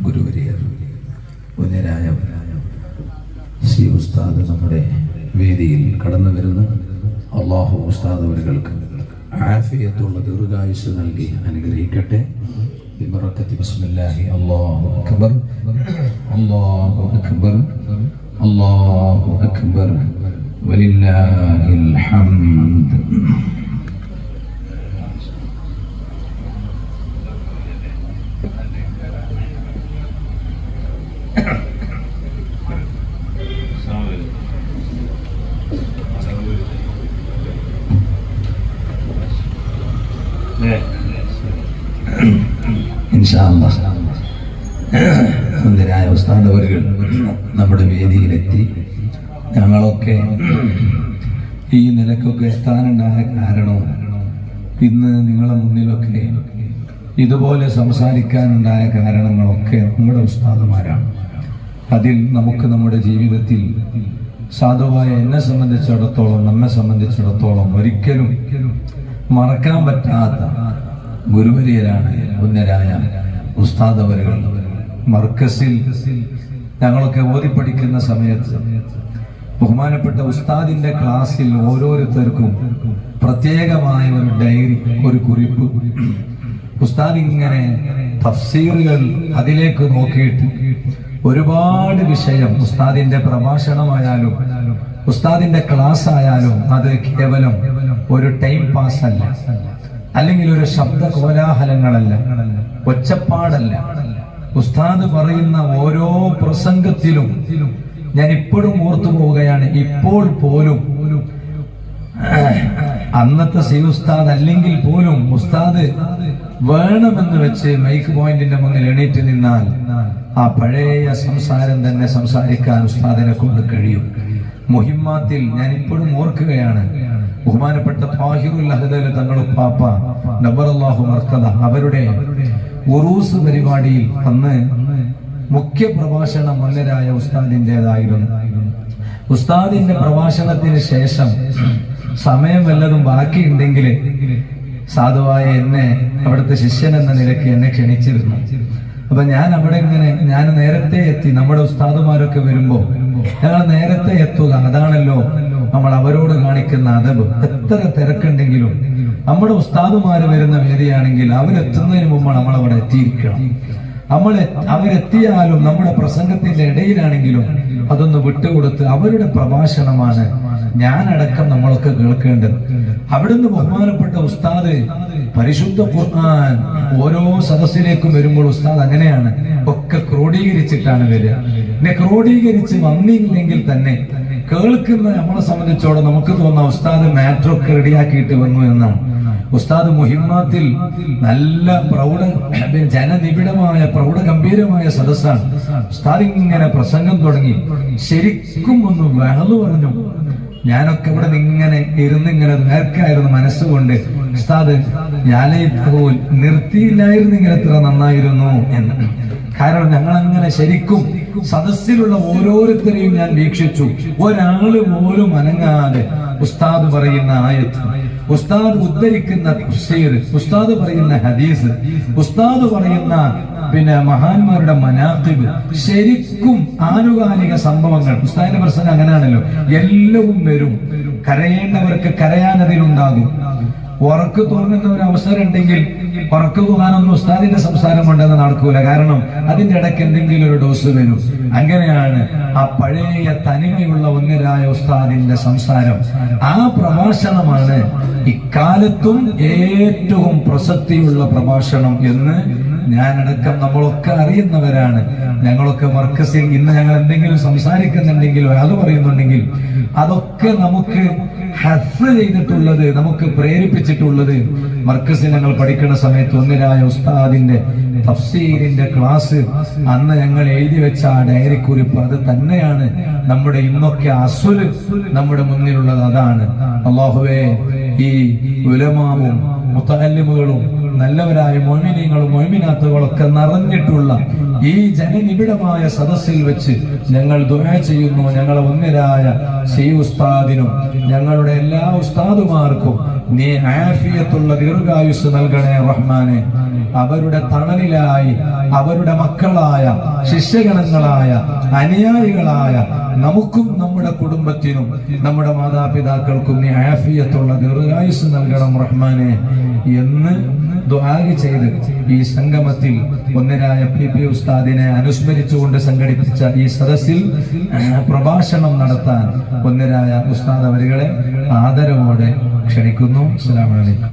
ഗുരുവരിയർ ഉന്നരായ ശ്രീ ഉസ്താദ് നമ്മുടെ വേദിയിൽ കടന്നു വരുന്ന. അള്ളാഹു ഉസ്താദ് അവരുകൾക്ക് ആഫിയത്തുള്ള ദീർഘായുസ് നൽകി അനുഗ്രഹിക്കട്ടെ. ബിബറക്കത്തി ബിസ്മില്ലാഹി. അല്ലാഹു അക്ബർ. അല്ലാഹു അക്ബർ. അക്ബർ. വലില്ലാഹിൽ ഹംദ്. ഇൻഷാ സുന്ദരായ ഉസ്താദവരുകൾ നമ്മുടെ വേദിയിലെത്തി. ഞങ്ങളൊക്കെ ഈ നിലക്കൊക്കെ എത്താനുണ്ടായ കാരണവും ഇന്ന് നിങ്ങളെ മുന്നിലൊക്കെ ഇതുപോലെ സംസാരിക്കാനുണ്ടായ കാരണങ്ങളൊക്കെ നമ്മുടെ ഉസ്താദുമാരാണ്. അതിൽ നമുക്ക് നമ്മുടെ ജീവിതത്തിൽ സാധുവായ എന്നെ സംബന്ധിച്ചിടത്തോളം നമ്മെ സംബന്ധിച്ചിടത്തോളം ഒരിക്കലും മറക്കാൻ പറ്റാത്ത ഗുരുവരിയരാണ് ഉന്നരായ ഉസ്താദ് അവരുകൾ മർക്കസിൽ ഞങ്ങളൊക്കെ ഓതി പഠിക്കുന്ന സമയത്ത് ബഹുമാനപ്പെട്ട ഉസ്താദിന്റെ ക്ലാസ്സിൽ ഓരോരുത്തർക്കും പ്രത്യേകമായ ഒരു ഡയറി ഒരു കുറിപ്പ്. ഉസ്താദ് ഇങ്ങനെ തഫ്സീറുകൾ അതിലേക്ക് നോക്കിയിട്ട് ഒരുപാട് വിഷയം ഉസ്താദിന്റെ പ്രഭാഷണമായാലും ഉസ്താദിന്റെ ക്ലാസ് ആയാലും അത് കേവലം ഒരു ടൈം പാസ് അല്ല അല്ലെങ്കിൽ ഒരു ശബ്ദ കോലാഹലങ്ങളല്ല. ഒച്ചപ്പാടല്ല. ഉസ്താദ് പറയുന്ന ഓരോ പ്രസംഗത്തിലും ഞാൻ ഇപ്പോഴും ഓർത്തു പോവുകയാണ് ഇപ്പോൾ പോലും അന്നത്തെ സി ഉസ്താദ് അല്ലെങ്കിൽ പോലും ഉസ്താദ് വേണമെന്ന് വെച്ച് മൈക്ക് പോയിന്റിന്റെ മുന്നിൽ എണീറ്റ് നിന്നാൽ ആ പഴയ സംസാരം തന്നെ സംസാരിക്കാൻ ഉസ്താദിനെ കൊണ്ട് കഴിയും. മുഹിമാത്തിൽ ഞാൻ ഇപ്പോഴും ഓർക്കുകയാണ്. ബഹുമാനപ്പെട്ട താഹിറുൽ അഹദൽ തങ്ങളും പാപ്പ നബറല്ലാഹു മർക്കദ അവരുടെ ഉറൂസ് പരിപാടിയിൽ അന്ന് മുഖ്യ പ്രഭാഷണം മന്നരായ ഉസ്താദിന്റെതായിരുന്നു. ഉസ്താദിന്റെ പ്രഭാഷണത്തിന് ശേഷം സമയം വല്ലതും ബാക്കിയുണ്ടെങ്കിൽ സാധുവായ എന്നെ അവിടുത്തെ ശിഷ്യൻ എന്ന നിലയ്ക്ക് എന്നെ ക്ഷണിച്ചിരുന്നു. അപ്പൊ ഞാൻ അവിടെ ഇങ്ങനെ ഞാൻ നേരത്തെ എത്തി നമ്മുടെ ഉസ്താദുമാരൊക്കെ വരുമ്പോ ഞങ്ങൾ നേരത്തെ എത്തുക അതാണല്ലോ നമ്മൾ അവരോട് കാണിക്കുന്ന അതബ്. എത്ര തിരക്കുണ്ടെങ്കിലും നമ്മുടെ ഉസ്താദുമാര് വരുന്ന വേദിയാണെങ്കിൽ അവരെത്തുന്നതിന് മുമ്പ് നമ്മൾ അവിടെ എത്തിയിരിക്കണം. നമ്മൾ അവരെത്തിയാലും നമ്മുടെ പ്രസംഗത്തിന്റെ ഇടയിലാണെങ്കിലും അതൊന്ന് വിട്ടുകൊടുത്ത് അവരുടെ പ്രഭാഷണമാണ് ഞാനടക്കം നമ്മളൊക്കെ കേൾക്കേണ്ടത്. അവിടുന്ന് ബഹുമാനപ്പെട്ട ഉസ്താദ് പരിശുദ്ധ ഖുർആൻ ഓരോ സദസ്സിലേക്കും വരുമ്പോൾ ഉസ്താദ് അങ്ങനെയാണ്. ഒക്കെ ക്രോഡീകരിച്ചിട്ടാണ് വരിക. പിന്നെ ക്രോഡീകരിച്ച് വന്നില്ലെങ്കിൽ തന്നെ കേൾക്കുന്ന നമ്മളെ സംബന്ധിച്ചോടെ നമുക്ക് തോന്നാം ഉസ്താദ് മാറ്ററൊക്കെ റെഡിയാക്കിയിട്ട് വന്നു എന്നാണ്. ഉസ്താദ് മുഹിമ്മാത്തിൽ നല്ല പ്രൗഢ ജനനിബിഡമായ പ്രൗഢ ഗംഭീരമായ സദസ്സാണ്. ഉസ്താദ് ഇങ്ങനെ പ്രസംഗം തുടങ്ങി. ശരിക്കും ഒന്ന് വഹളു പറഞ്ഞു. ഞാനൊക്കെ ഇവിടെ ഇങ്ങനെ ഇരുന്ന് ഇങ്ങനെ നേർക്കായിരുന്നു മനസ്സുകൊണ്ട്. ഉസ്താദ് ഞാനേ പോൽ നിർത്തിയില്ലായിരുന്നെങ്കിൽ എത്ര നന്നായിരുന്നു എന്ന്. കാരണം ഞങ്ങൾ അങ്ങനെ ശരിക്കും സദസ്സിലുള്ള ഓരോരുത്തരെയും ഞാൻ വീക്ഷിച്ചു. ഒരാൾ പോലും അനങ്ങാതെ ഉസ്താദ് പറയുന്ന ആയത്ത് ഉസ്താദ് ഉദ്ധരിക്കുന്ന തഫ്സീർ ഉസ്താദ് പറയുന്ന ഹദീസ് ഉസ്താദ് പറയുന്ന പിന്നെ മഹാന്മാരുടെ മനാത്തിബ്. ശരിക്കും ആനുകാലിക സംഭവങ്ങൾ. ഉസ്താദിന്റെ പ്രശ്നം അങ്ങനെയാണല്ലോ. എല്ലവും വരും. കരയേണ്ടവർക്ക് കരയാനതിലുണ്ടാകും. ഉറക്ക് തോന്നുന്ന ഒരു അവസരം ഉണ്ടെങ്കിൽ ഉറക്ക് തോന്നാനൊന്നും ഉസ്താദിന്റെ സംസാരം കൊണ്ടെന്ന് നടക്കൂല. കാരണം അതിന്റെ ഇടയ്ക്ക് എന്തെങ്കിലും ഒരു ഡോസ് വരും. അങ്ങനെയാണ് ആ പഴയ തനിമയുള്ള ഒന്നരായ ഉസ്താദിന്റെ സംസാരം. ആ പ്രഭാഷണമാണ് ഇക്കാലത്തും ഏറ്റവും പ്രസക്തിയുള്ള പ്രഭാഷണം എന്ന് ഞാനടക്കം നമ്മളൊക്കെ അറിയുന്നവരാണ്. ഞങ്ങളൊക്കെ മർക്കസിൽ ഇന്ന് ഞങ്ങൾ എന്തെങ്കിലും സംസാരിക്കുന്നുണ്ടെങ്കിൽ അത് പറയുന്നുണ്ടെങ്കിൽ അതൊക്കെ നമുക്ക് ഹസ് ചെയ്തിട്ടുള്ളത് നമുക്ക് പ്രേരിപ്പിച്ചിട്ടുള്ളത് മർക്കസിൽ ഞങ്ങൾ പഠിക്കുന്ന സമയത്ത് ഒന്നിനായ ഉസ്താദിന്റെ തഫ്സീലിന്റെ ക്ലാസ് അന്ന് ഞങ്ങൾ എഴുതി വെച്ച ആ ഡയറി കുറിപ്പ് അത് തന്നെയാണ് നമ്മുടെ ഇന്നൊക്കെ അസുൽ നമ്മുടെ മുന്നിലുള്ളത്. അതാണ്. അള്ളാഹുവേ ഈ ഉലമാവും മുത്തല്ലിമുകളും നല്ലവരായ മോമിനിയങ്ങളും മോമിനാത്തുകളൊക്കെ നിറഞ്ഞിട്ടുള്ള ഈ ജനനിബിഡമായ സദസ്സിൽ വെച്ച് ഞങ്ങൾ ദുആ ചെയ്യുന്നു. ഞങ്ങളെ ഒന്നിരായ ശ്രീ ഉസ്താദിനും ഞങ്ങളുടെ എല്ലാ ഉസ്താദുമാർക്കും നീ ആഫിയത്തുള്ള ദീർഘായുസ് നൽകണേ റഹ്മാനെ. അവരുടെ തണലിലായി അവരുടെ മക്കളായ ശിഷ്യഗണങ്ങളായ അനുയായികളായ നമുക്കും നമ്മുടെ കുടുംബത്തിനും നമ്മുടെ മാതാപിതാക്കൾക്കും നീ ആഫിയത്തുള്ള ദീർഘായുസ് നൽകണം റഹ്മാനെ. എന്ന് ദുആഗ് ചെയ്ത് ഈ സംഗമത്തിൽ ഒന്നരായ പി പി ഉസ്താദിനെ അനുസ്മരിച്ചുകൊണ്ട് സംഘടിപ്പിച്ച ഈ സദസ്സിൽ പ്രഭാഷണം നടത്താൻ ഒന്നരായ ഉസ്താദ് അവരുകളെ ആദരവോടെ ക്ഷണിക്കുന്നു. അസ്സലാമു അലൈക്കും.